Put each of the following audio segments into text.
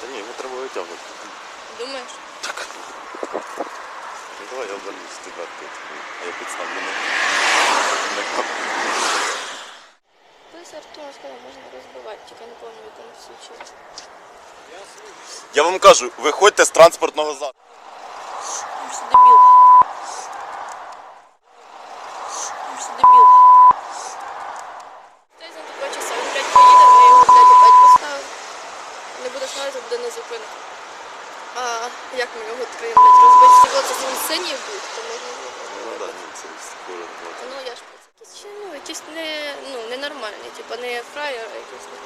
Та ні, його треба витягнути. Думаєш? Так. Ну давай я обернусь тебе, а я підставлю на на камеру. Колись Артур сказав, можна розбивати, тільки я не пам'ятаю, в якому случаї. Я вам кажу, виходьте з транспортного засобу. На зупинку. А як ми його відкриємо, розбити стекло, це він синій був, то можна було. Ну так, це скоро. Ну я ж якісь ну, якісь не, ну, ненормальні, типа не фраєр, а якісь не.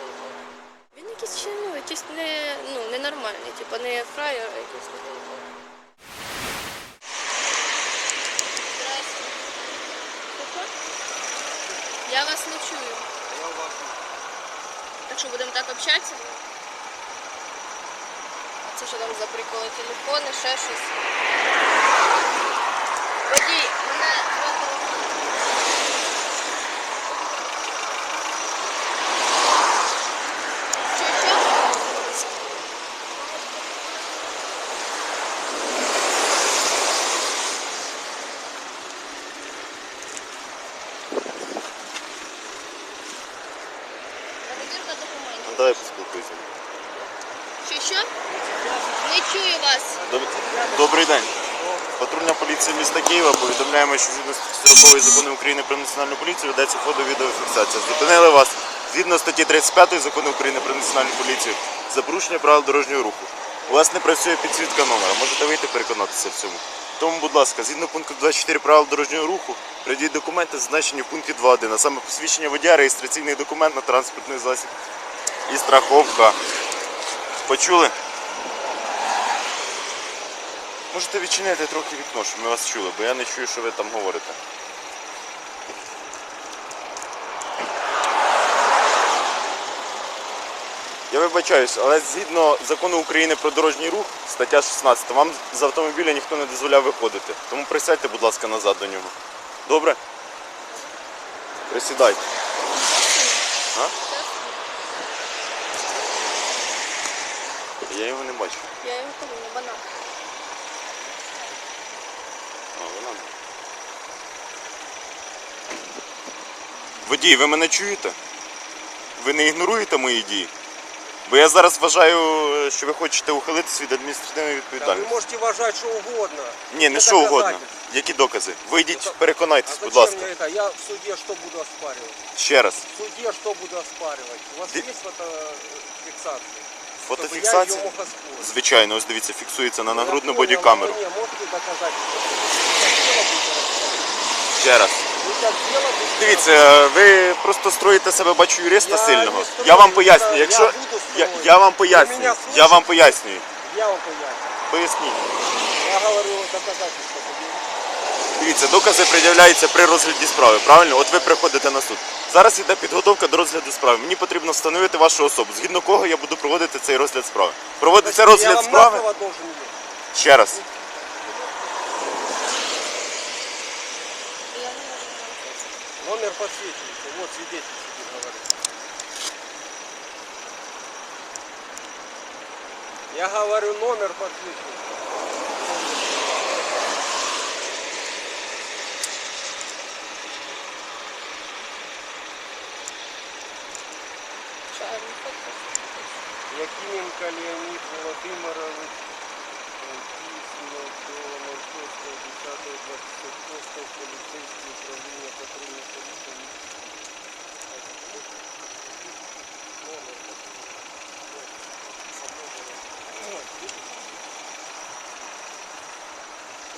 Він якийсь ще, ну, якийсь не, ну, ненормальні, типа не фраєр, а якісь не. Я вас не чую. Так що будемо так общатися? Що там за приколи? Телефони, ще щось. Водій, мене звати Що, що? Перевірка документів. Ну давай поспілкуйся. Що, що? Не чую вас. Доб- Добрий день. Патрульна поліція міста Києва повідомляємо, що згідно статті 40 закону України про національну поліцію ведеться фото-відеофіксація. Зупинили вас згідно статті 35 закону України про національну поліцію за порушення правил дорожнього руху. У вас не працює підсвітка номера. Можете вийти переконатися в цьому. Тому, будь ласка, згідно пункту 24 правил дорожнього руху, придіть документи, зазначені в пункті 2.1, а саме посвідчення водія, реєстраційний документ на транспортний засіб і страховка. Почули? Можете відчинити трохи вікно, щоб ми вас чули, бо я не чую, що ви там говорите. Я вибачаюсь, але згідно закону України про дорожній рух, стаття 16, вам з автомобіля ніхто не дозволяв виходити. Тому присядьте, будь ласка, назад до нього. Добре? Присідайте. А? Я його не бачу. Я його не банан. А, вона. Водій, ви мене чуєте? Ви не ігноруєте мої дії? Бо я зараз вважаю, що ви хочете ухилитися від адміністративної Да, вы відповідальності. можете уважать что угодно. Ні, не Это що угодно. доказательство. Які докази? Вийдіть, Ну, А переконайтесь, зачем будь ласка. мне это? Я в суде что буду оспаривать? Ще раз. В суде что буду оспаривать? У вас Ди- есть фотофиксация? Чтобы я Фотофіксація? ее мог оспорить. Звичайно, ось дивіться, фіксується на Я нагрудну понял, бодікамеру. но Мне можете доказать? Вы так дело будете рассказывать? Ще раз. Дивіться, ви просто строїте себе, бачу, юриста Я сильного. не строю, Я вам я- пояснюю, я якщо. буду Я, строїти. я вам Ви пояснюю. мене Я вам слухаєте? пояснюю. Я вам поясню. Поясніть. Я говорю доказательства. Дивіться, докази пред'являються при розгляді справи, правильно? От ви приходите на суд. Зараз іде підготовка до розгляду справи. Мені потрібно встановити вашу особу, згідно кого я буду проводити цей розгляд справи. Проводиться я розгляд вам справи. должен. Ще раз. Я не можу навчитися. Номер подсвечивается. Вот свидетель сидит, говорит. Я говорю, номер подсвечивается. Якименко Леонид Володимирович. Дійсно до 06.10.26 управління патрульної поліції.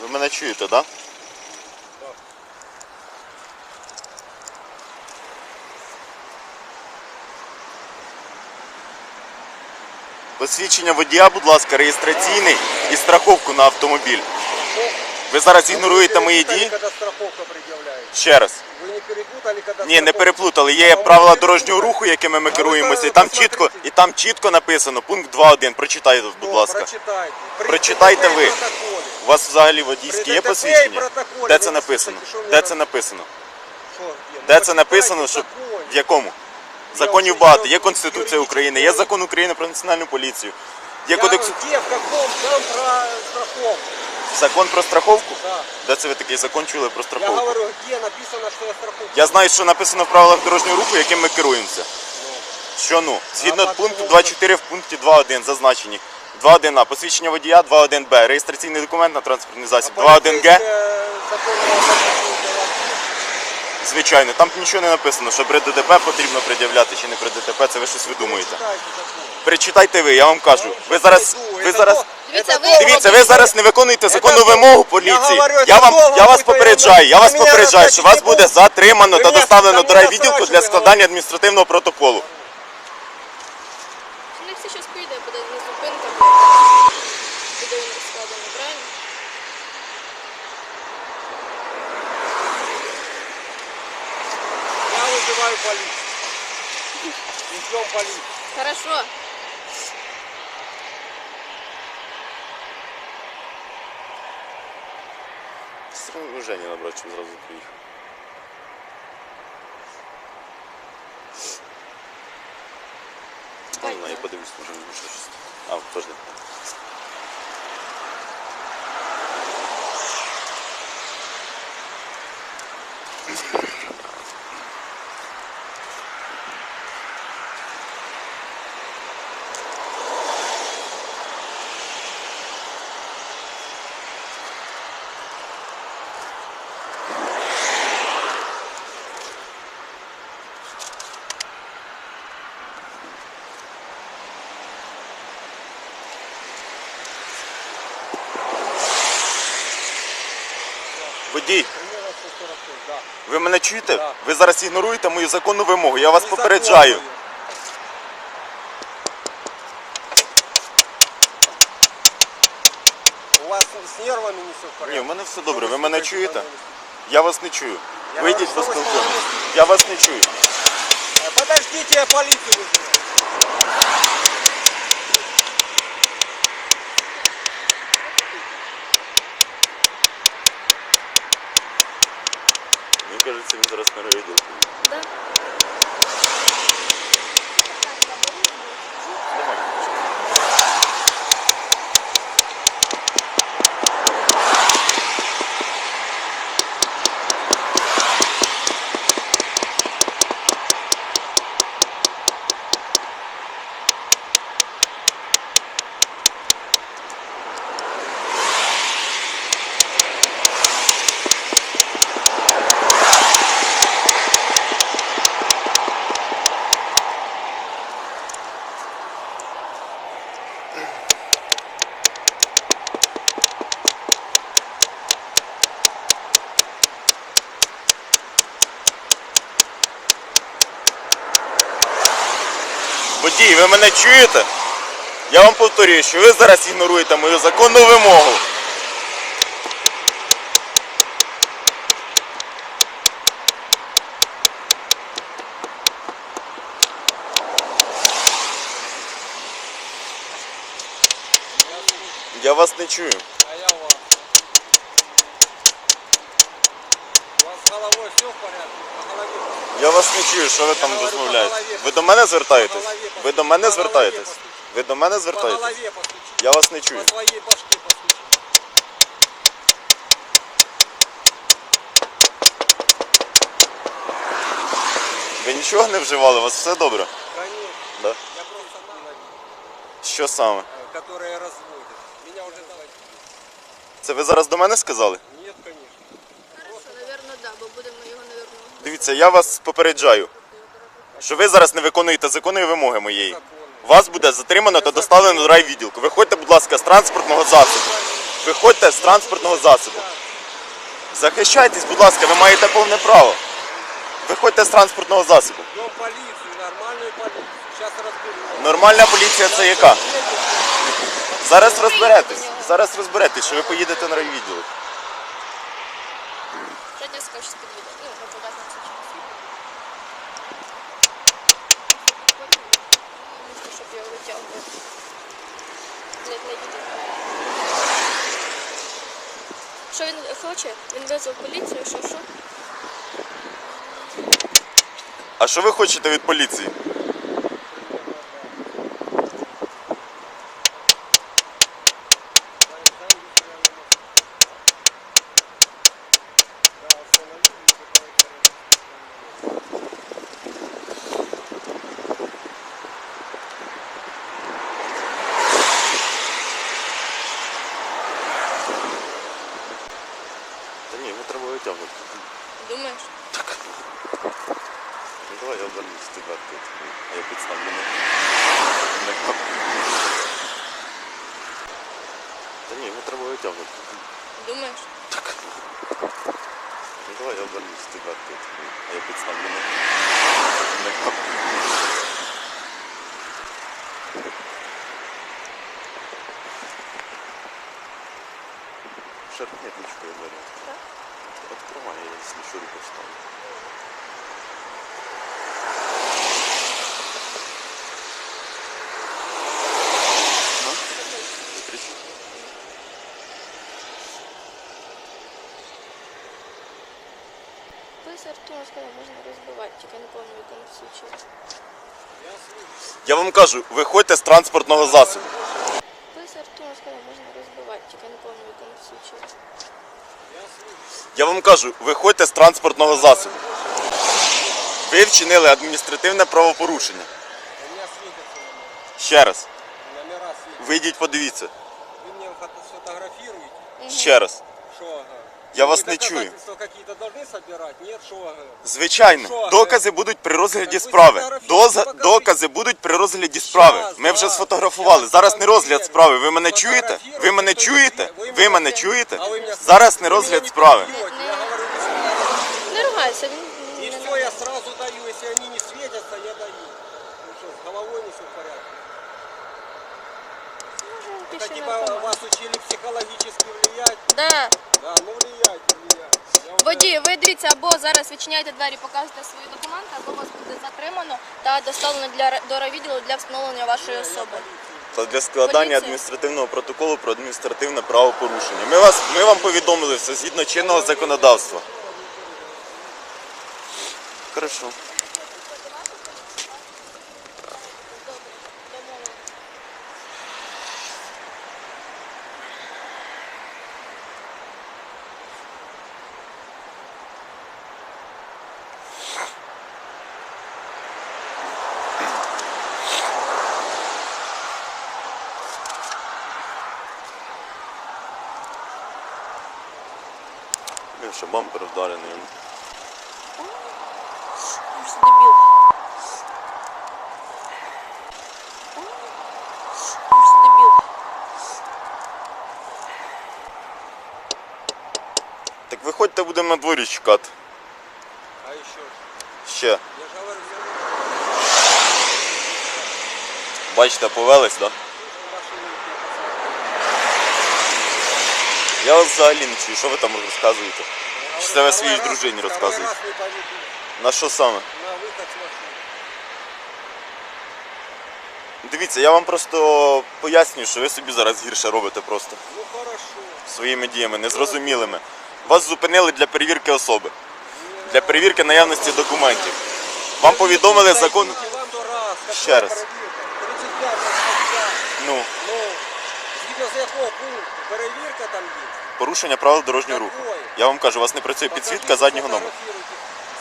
Ви мене чуєте, так? Да? Так. Посвідчення водія, будь ласка, реєстраційний і страховку на автомобіль. Ви зараз ігноруєте мої дії? Страховка. Ще раз. Ви не перепутали, коли Ні, не переплутали. Є правила дорожнього руху, якими ми керуємося, і там чітко, і там чітко написано пункт 2.1. Прочитайте, будь ласка. Прочитайте. Прочитайте ви. У вас взагалі водійське є посвідчення? Де це написано? Де це написано? Ну, Де це написано, що в якому? Законів багато. Є Конституція України, є закон України про національну поліцію. Є Я кодекс Где, в каком там про страховку? Закон про страховку? Да. Де це ви такий закон чули про Я страховку? говорю, где написано, что я страховку? Я знаю, що написано в правилах дорожнього руху, яким ми керуємося. Що ну? Згідно А пункту так, 2.4 в пункті 2.1 зазначені. 2.1а. Посвідчення водія, 2.1б. Реєстраційний документ на транспортний засіб. 2.1г. Полицейское законное обязательство. Звичайно, там нічого не написано, що при ДТП потрібно пред'являти чи не при ДТП, це ви щось видумуєте. Читайте закон. Перечитайте ви, я вам кажу. Ви зараз, ви зараз, Дивіться, ви- дивіться, ви зараз не виконуєте законну Это- вимогу Я поліції. говорю, Я это вам, долго я вас будет попереджаю, я вас Вы меня попереджаю, що вас расплатите буде долг. затримано Ви та мене- доставлено та до мене райвідділку насрать, для ви складання адміністративного протоколу. У них все зараз поїде, буде на зупинка, блядь. Буде він розкладений, правильно? Я вызываю полицию. И ждем полицию. Хорошо. Вже не набрав, чим зразу приїхав. Не знаю, я подивлюсь, може не щось. А. Водій, ви мене чуєте? Так. Ви зараз ігноруєте мою законну вимогу. Я вас Не попереджаю. законную. У вас с нервами не все в порядке? Ні, в мене все добре. Что Ви мене слухаете чуєте? по-английски? Я вас не чую. Я Вийдіть говорю, що ви поспілкуємося. слухаєте? Я вас не чую. Э, Подождите, я полицию вызываю. Ви мене чуєте? Я вам повторюю, що ви зараз ігноруєте мою законну вимогу. Я вас не чую. А я вас. У вас с головой все в порядке? По голове Я вас не чую, що ви там розмовляєте. Ви до мене звертаєтесь? Ви до мене звертаєтесь? Ви до мене звертаєтесь? Я вас не чую. Ви нічого не вживали, у вас все добре? Да. Я просто Що саме? которые разводят. Меня уже давайте. Це ви зараз до мене сказали? Нет, конечно. Хорошо, наверно, да, бо будемо його. Дивіться, я вас попереджаю, що ви зараз не виконуєте законної вимоги моєї. Вас буде затримано та доставлено до райвідділку. Виходьте, будь ласка, з транспортного засобу. Виходьте з транспортного засобу. Захищайтесь, будь ласка, ви маєте повне право. Виходьте з транспортного засобу. Нормальную полицию. Сейчас разберем. Нормальна поліція це яка? Зараз розберетесь. Зараз розберетесь, що ви поїдете на райвідділок. Сьогодні скажеш під'їде. Ну, на показах це Потім, Хочу. щоб я витягувати. Для, не дітей. Що він хоче? Він визвав поліцію, що що? А що ви хочете від поліції? звернусь ти двадцять відкрию. А я підставлю на на капу. Шарпнет ручкою двері. Так. Открывай, я если что руку вставлю. Ну, кричи. Сказав, можна розбивати, тільки не пам'ятаю, в якому случаї. Я вам кажу, виходьте з транспортного засобу. Пояс Артема можна розбивати, тільки не помню в якому случаю. Я вам кажу, виходьте з транспортного засобу. Ви вчинили адміністративне правопорушення. Ще раз. Вийдіть, подивіться. Ви мені фото- Ще раз. Что ага? Я вас Вы не чую. доказательства какие-то должны собирать? Нет, что ага? Звичайно, Що, докази будуть при розгляді Так ви справи. сфотографуйте, Доза, покажіть. докази будуть при розгляді справи. Щас, Ми вже да, сфотографували. щас Зараз не розгляд сфотографірую. справи. Ви мене чуєте? Сфотографірую, Ви мене то есть чуєте? ви- Ви мене мене- чуєте? А вы меня- Зараз не вы меня розгляд не справи. перебьете. Не- Я говорю, вы сфотографируйте. Не ругайся, він Это типа вас учили психологически влиять? Да. Да, ну влияйте, влияйте. Я уже- Водій, ви дивіться, або зараз відчиняєте двері, показуєте свої документи, або вас буде затримано та доставлено для до райвідділу для встановлення вашої особи. Та для складання Поліція. адміністративного протоколу про адміністративне правопорушення. Ми вас ми вам повідомили все згідно чинного законодавства. Хорошо. Що бампер вдарений. Дебіл. Дебіл. Так виходьте, будемо на дворі чекати. А еще ж, Ще. Бачите, повелись, так? Да? Я вас взагалі не чую, що ви там розказуєте? Це своїй дружині поведу. На що саме? На выход с машины. Дивіться, я вам просто пояснюю, що ви собі зараз гірше робите просто Ну хорошо. своїми діями, незрозумілими. Вас зупинили для перевірки особи, для перевірки наявності документів. Вам повідомили закон. Ще раз. 35. Ну, з якого пункту? Перевірка там є. порушення правил дорожнього руху. Какое? Я вам кажу, у вас не працює підсвітка заднього номеру.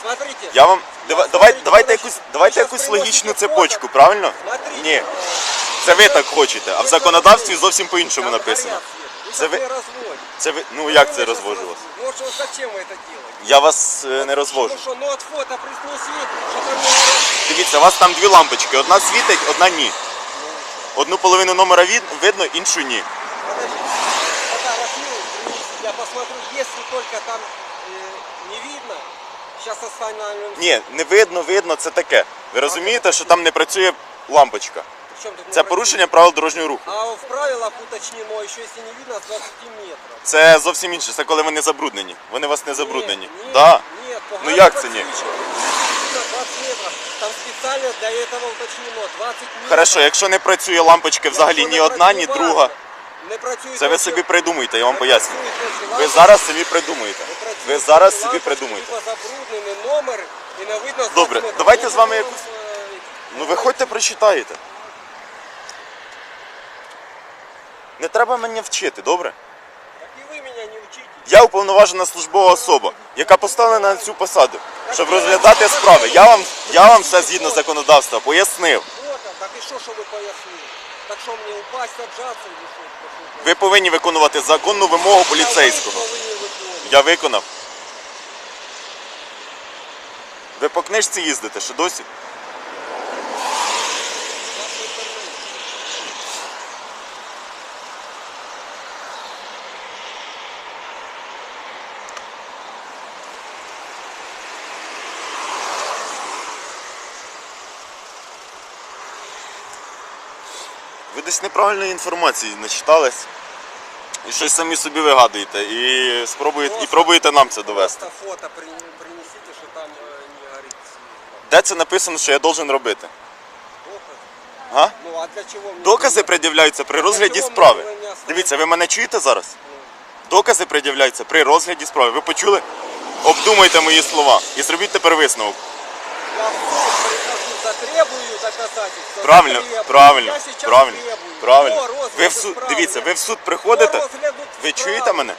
Фотографируйте. Смотрите. Я вам дава- давай, Смотрите, давайте короче, якусь давайте ви щас якусь приносите логічну фото. цепочку, правильно? Смотрите. Ні, це ви так хочете, а в законодавстві зовсім по-іншому Там написано. горят свет. Вы Це щас ви- не разводите. Це ви ну Вы як меня це щас розвожу вас? разводите. Ну что, зачем вы это делаете? Я вас е, не розвожу. Ну что, ну от фото приснеси, что там не говорят. Дивіться, у вас там дві лампочки, одна світить, одна ні. Одну половину номера від, видно, іншу ні. посмотрю, если только там э, не видно. Сейчас остановим. Ні, не видно, видно, це таке. Ви розумієте, що там не працює лампочка? Причем тут не Це пройти? порушення правил дорожнього руху. А в правилах уточнено, еще если не видно, с 20 метров. Це зовсім інше, це коли вони забруднені. Вони вас не забруднені. Нет, Да. нет, Ну погано як це ні? подсвечивают. Видно 20 метров. Там специально для этого уточнено. 20 метров. Хорошо, якщо не працює лампочка взагалі ні одна, ні друга. Не працює Це ви собі придумуєте, я вам поясню. Ви зараз собі придумуєте. Ви зараз собі придумуєте. Забруднений номер і не видно Добре, 20 давайте з вами Ну, якусь- е, Ну виходьте, прочитаєте. Не треба мене вчити, добре? Так і ви мене не вчите. Я уповноважена службова особа, яка поставлена на цю посаду, щоб розглядати справи. Я вам, я вам все згідно законодавства пояснив. Вот, так і що, що ви пояснили? Так що мені упасть, отжаться или що? Ви повинні виконувати законну вимогу поліцейського. А повинні виконувати. Я виконав. Ви по книжці їздите, що досі? Десь неправильної інформації начитались. І щось самі собі вигадуєте. І спробуєте, і пробуєте нам це довести. Просто фото при- принесите, что там э, не горит свет. Де це написано, що я должен робити? Доказ. А? Ну а для чего мне? Докази пред'являються при розгляді чого справи. оставити? Дивіться, ви мене чуєте зараз? Ну, Докази пред'являються при розгляді справи. Ви почули? Обдумайте мої слова і зробіть тепер висновок. Я прихожу, доказательства. Правильно, правильно, Я сейчас правильно, требую. правильно. До розгляду Ви в суд, справи. дивіться, ви в суд До приходите. розгляду Ви справи. чуєте мене?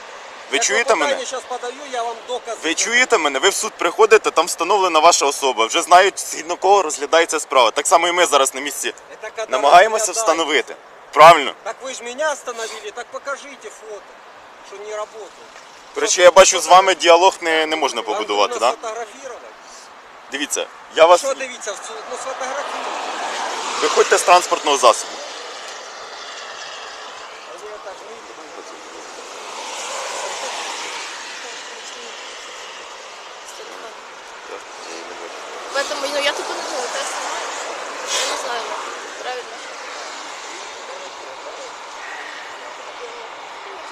Ви чуєте мене? подаю, я вам докази. Ви чуєте мене? Ви в суд приходите, там встановлена ваша особа. Вже знають, згідно кого розглядається справа. Так само і ми зараз на місці намагаємося встановити. Правильно. Так вы же меня остановили, так покажите фото, что не работает. Коротше, я бачу, з вами діалог не, не можна побудувати, так? сфотографировать. Дивіться, я вас. Що дивіться, ну сфотографировать. Виходьте з транспортного засобу. Поэтому ну, я тупо не думаю, снимаю. Я не знаю, правильно.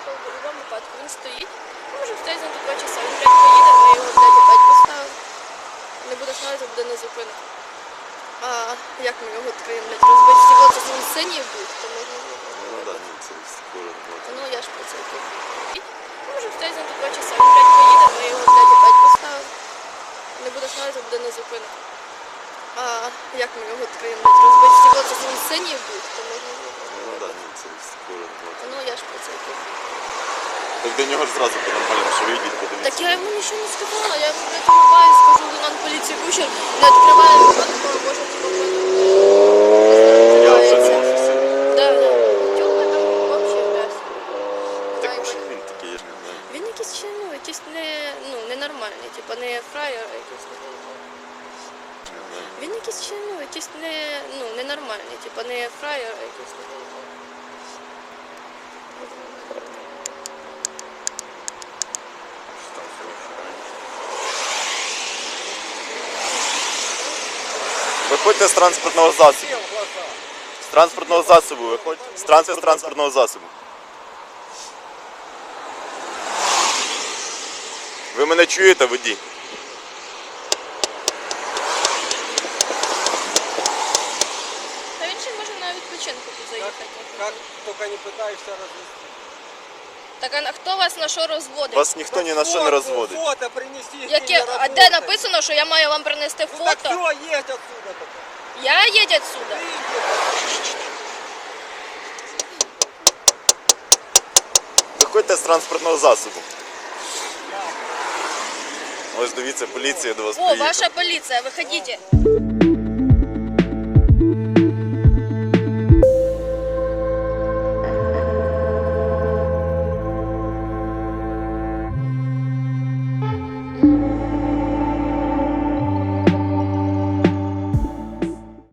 В будь-якому випадку він стоїть. Ну, Може встать за два часа. Він блядь, поїде, ми його блядь, опять поставимо. Не буде на зупинку. А як ми його відкриємо, розбити стекло, це він синій був, то можна було. Ну я ж про це кажу. Може встать за два часа. Він блядь, поїде, ми його блядь, опять поставимо. Не буде ставити, буде на зупинку. А як ми його відкриємо, розбити стекло, це він синій був, то можна було. Ну я ж про це кажу. Так до нього ж зразу по-нормальному, що вийдіть, Так подивіться. я йому нічого не сказала, я йому блядь, улыбаюсь, скажу, лейтенант поліції Кучер, не відкриваю, а такого може типу Я вже в офісі. Да, да. Тьома там вообще грязь. Так Знаю, може він такий, я ж не знаю. Він якийсь ще, ну, якийсь не, ну, ненормальний, типу, не фраєр, а якийсь не. Він якийсь ще, ну, якийсь не, ну, ненормальний, типу, не фраєр, а якийсь не. Виходьте з транспортного засобу. З транспортного засобу виходьте. З транспорт транспортного засобу. Ви мене чуєте, водій? Та він ще може на відпочинку тут Как, заїхати. как только не пытаешься развести. Так а на- хто вас на що розводить? Вас ніхто ні на що не розводить. Фото принести. Яке, а де написано, що я маю вам принести Ну так фото? все, едь отсюда. Я їдь отсюда. Виходьте з транспортного засобу. Ось дивіться, поліція до вас О, приїхала. ваша поліція, виходіть.